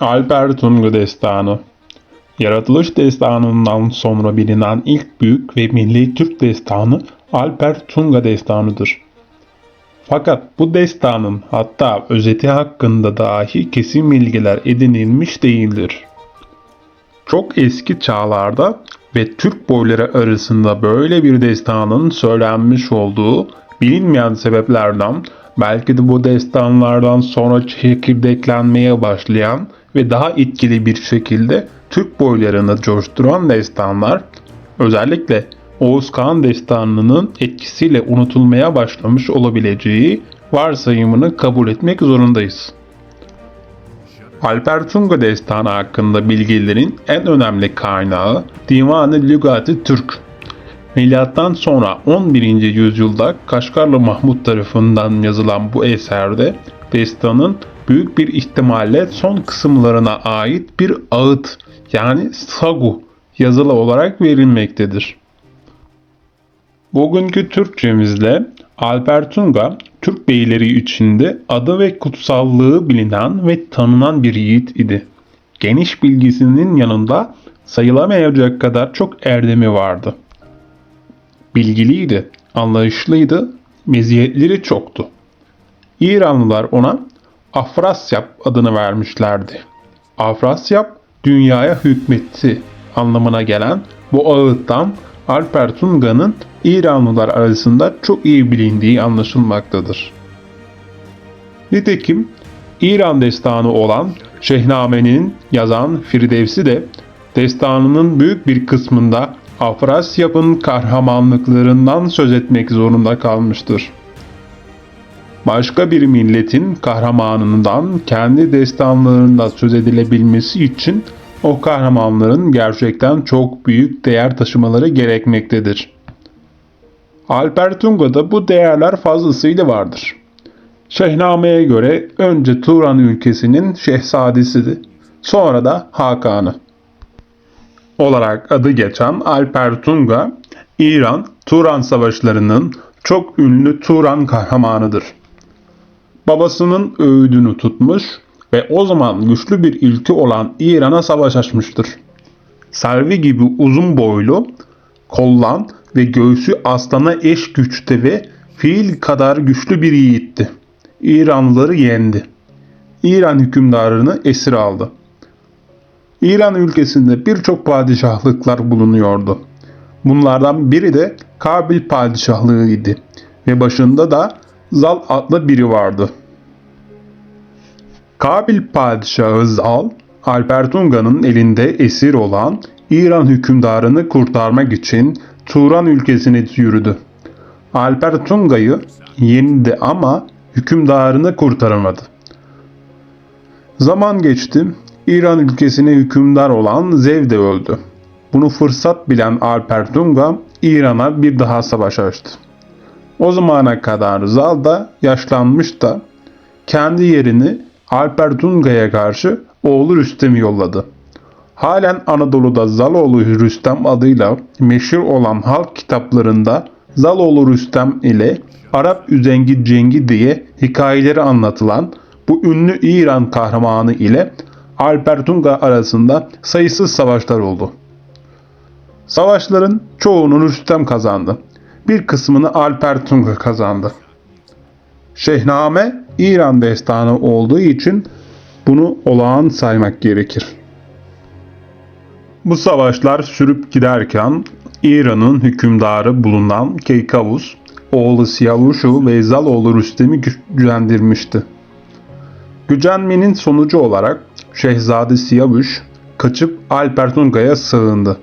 Alper Tunga Destanı Yaratılış destanından sonra bilinen ilk büyük ve milli Türk destanı Alper Tunga Destanı'dır. Fakat bu destanın hatta özeti hakkında dahi kesin bilgiler edinilmiş değildir. Çok eski çağlarda ve Türk boyları arasında böyle bir destanın söylenmiş olduğu bilinmeyen sebeplerden belki de bu destanlardan sonra çekirdeklenmeye başlayan ve daha etkili bir şekilde Türk boylarını coşturan destanlar özellikle Oğuz Kağan destanının etkisiyle unutulmaya başlamış olabileceği varsayımını kabul etmek zorundayız. Alper Tunga destanı hakkında bilgilerin en önemli kaynağı Divan-ı Lügat-ı Türk. Milattan sonra 11. yüzyılda Kaşgarlı Mahmut tarafından yazılan bu eserde destanın büyük bir ihtimalle son kısımlarına ait bir ağıt yani sagu yazılı olarak verilmektedir. Bugünkü Türkçemizde Alper Tunga, Türk beyleri içinde adı ve kutsallığı bilinen ve tanınan bir yiğit idi. Geniş bilgisinin yanında sayılamayacak kadar çok erdemi vardı. Bilgiliydi, anlayışlıydı, meziyetleri çoktu. İranlılar ona Afrasyap adını vermişlerdi. Afrasyap dünyaya hükmetti anlamına gelen bu ağıttan Alper Tunga'nın İranlılar arasında çok iyi bilindiği anlaşılmaktadır. Nitekim İran destanı olan Şehname'nin yazan Firdevsi de destanının büyük bir kısmında Afrasyap'ın kahramanlıklarından söz etmek zorunda kalmıştır. Başka bir milletin kahramanından kendi destanlarında söz edilebilmesi için o kahramanların gerçekten çok büyük değer taşımaları gerekmektedir. Alper Tunga'da bu değerler fazlasıyla vardır. Şehname'ye göre önce Turan ülkesinin şehzadesi, sonra da Hakan'ı olarak adı geçen Alper Tunga, İran Turan savaşlarının çok ünlü Turan kahramanıdır. Babasının öğüdünü tutmuş ve o zaman güçlü bir ülke olan İran'a savaş açmıştır. Selvi gibi uzun boylu, kollan ve göğsü aslana eş güçte ve fiil kadar güçlü bir yiğitti. İranlıları yendi. İran hükümdarını esir aldı. İran ülkesinde birçok padişahlıklar bulunuyordu. Bunlardan biri de Kabil padişahlığıydı ve başında da Zal adlı biri vardı. Kabil padişahı Zal, Alper Tunga'nın elinde esir olan İran hükümdarını kurtarmak için Turan ülkesine yürüdü. Alper Tunga'yı yendi ama hükümdarını kurtaramadı. Zaman geçti. İran ülkesine hükümdar olan Zev de öldü. Bunu fırsat bilen Alper Tunga İran'a bir daha savaş açtı. O zamana kadar Zal da yaşlanmış da kendi yerini Alper Tunga'ya karşı oğlu Rüstem'i yolladı. Halen Anadolu'da Zaloğlu Rüstem adıyla meşhur olan halk kitaplarında Zaloğlu Rüstem ile Arap Üzengi Cengi diye hikayeleri anlatılan bu ünlü İran kahramanı ile Alper Tunga arasında sayısız savaşlar oldu. Savaşların çoğunu Rüstem kazandı. Bir kısmını Alper Tunga kazandı. Şehname İran destanı olduğu için bunu olağan saymak gerekir. Bu savaşlar sürüp giderken İran'ın hükümdarı bulunan Keykavus, oğlu Siyavuşu ve Zaloğlu Rüstem'i güçlendirmişti. Gücenmenin sonucu olarak Şehzade Siyavuş kaçıp Alpertunga'ya sığındı.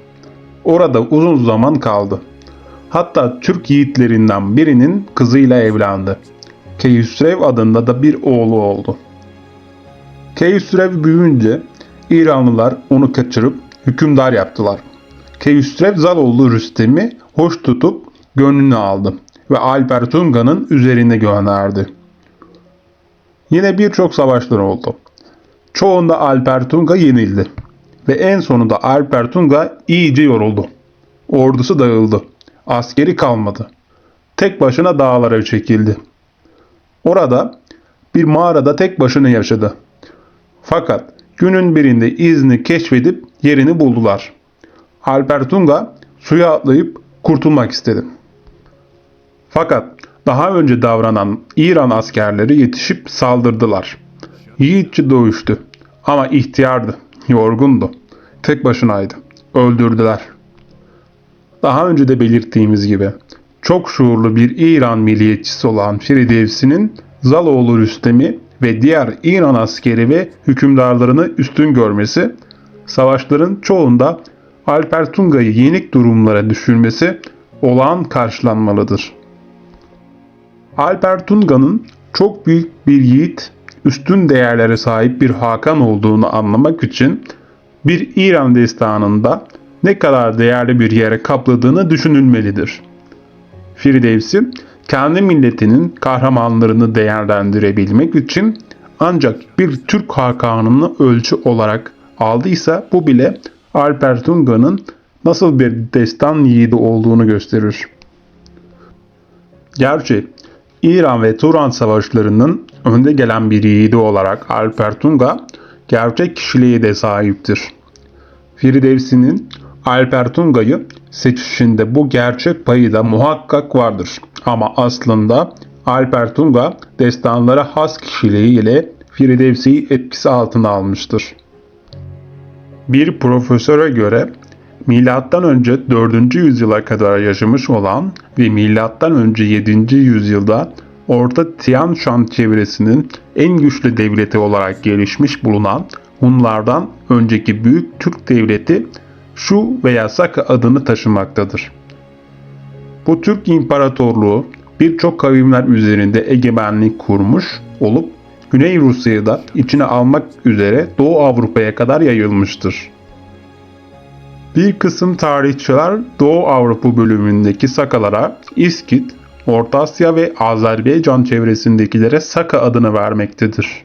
Orada uzun zaman kaldı. Hatta Türk yiğitlerinden birinin kızıyla evlendi. Keyhüsrev adında da bir oğlu oldu. Keyhüsrev büyüyünce İranlılar onu kaçırıp hükümdar yaptılar. Keyhüsrev Zaloğlu Rüstem'i hoş tutup gönlünü aldı ve Alper Tunga'nın üzerine gönderdi. Yine birçok savaşlar oldu. Çoğunda Alper Tunga yenildi ve en sonunda Alper Tunga iyice yoruldu. Ordusu dağıldı. Askeri kalmadı. Tek başına dağlara çekildi. Orada bir mağarada tek başına yaşadı. Fakat günün birinde izni keşfedip yerini buldular. Alper Tunga suya atlayıp kurtulmak istedi. Fakat daha önce davranan İran askerleri yetişip saldırdılar. Yiğitçi dövüştü ama ihtiyardı, yorgundu, tek başınaydı. Öldürdüler. Daha önce de belirttiğimiz gibi çok şuurlu bir İran milliyetçisi olan Firidevsi'nin Zaloğlu Rüstem'i ve diğer İran askeri ve hükümdarlarını üstün görmesi, savaşların çoğunda Alper Tunga'yı yenik durumlara düşürmesi olağan karşılanmalıdır. Alper Tunga'nın çok büyük bir yiğit, üstün değerlere sahip bir Hakan olduğunu anlamak için bir İran destanında ne kadar değerli bir yere kapladığını düşünülmelidir. Firdevsi kendi milletinin kahramanlarını değerlendirebilmek için ancak bir Türk Hakan'ını ölçü olarak aldıysa bu bile Alper Tunga'nın nasıl bir destan yiğidi olduğunu gösterir. Gerçi İran ve Turan savaşlarının önde gelen bir yiğidi olarak Alper Tunga gerçek kişiliğe de sahiptir. Firdevsi'nin Alper Tunga'yı seçişinde bu gerçek payı da muhakkak vardır. Ama aslında Alper Tunga destanlara has kişiliğiyle Firdevsi'yi etkisi altına almıştır. Bir profesöre göre Milattan önce 4. yüzyıla kadar yaşamış olan ve milattan önce 7. yüzyılda Orta Tian Shan çevresinin en güçlü devleti olarak gelişmiş bulunan Hunlardan önceki büyük Türk devleti Şu veya Saka adını taşımaktadır. Bu Türk İmparatorluğu birçok kavimler üzerinde egemenlik kurmuş olup Güney Rusya'yı da içine almak üzere Doğu Avrupa'ya kadar yayılmıştır. Bir kısım tarihçiler Doğu Avrupa bölümündeki Sakalara İskit, Orta Asya ve Azerbaycan çevresindekilere Saka adını vermektedir.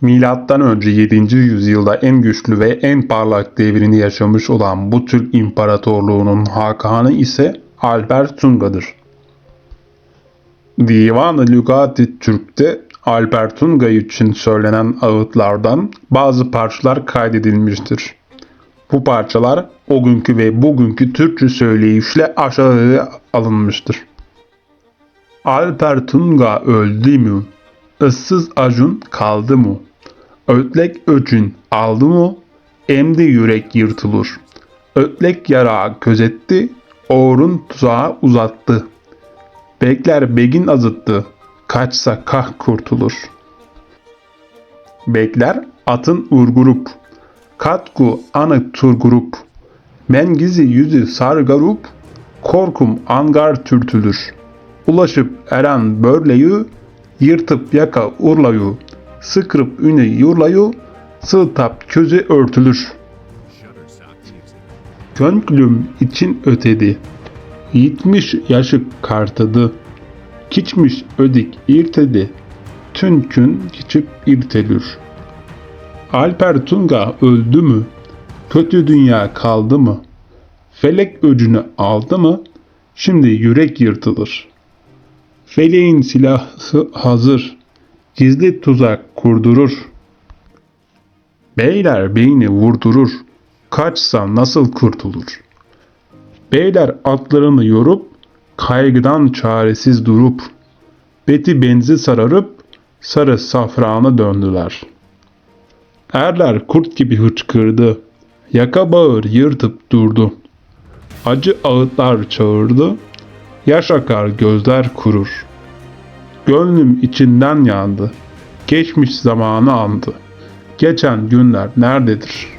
Milattan önce 7. yüzyılda en güçlü ve en parlak devrini yaşamış olan bu Türk İmparatorluğu'nun Hakanı ise Alper Tunga'dır. Divan-ı Lügat-ı Türk'te Alper Tunga için söylenen ağıtlardan bazı parçalar kaydedilmiştir. Bu parçalar o günkü ve bugünkü Türkçe söyleyişle aşağıya alınmıştır. Alper Tunga öldü mü? Issız acun kaldı mı? Ötlek öcün aldı mı? Emdi yürek yırtılır. Ötlek yara gözetti, oğrun tuzağı uzattı. Bekler begin azıttı, kaçsa kah kurtulur. Bekler atın urgurup, Katku anı turgurup, mengizi yüzü sargarup, korkum angar türtülür. Ulaşıp eren börleyu, yırtıp yaka urlayu, sıkırıp üne yurlayu, sığtap közü örtülür. Gönlüm için ötedi, yitmiş yaşık kartadı, kiçmiş ödik irtedi, tünkün geçip irtelür.'' Alper Tunga öldü mü? Kötü dünya kaldı mı? Felek öcünü aldı mı? Şimdi yürek yırtılır. Feleğin silahı hazır. Gizli tuzak kurdurur. Beyler beyni vurdurur. Kaçsa nasıl kurtulur? Beyler atlarını yorup, kaygıdan çaresiz durup, beti benzi sararıp, sarı safrana döndüler.'' Erler kurt gibi hıçkırdı. Yaka bağır yırtıp durdu. Acı ağıtlar çağırdı. Yaş akar gözler kurur. Gönlüm içinden yandı. Geçmiş zamanı andı. Geçen günler nerededir?''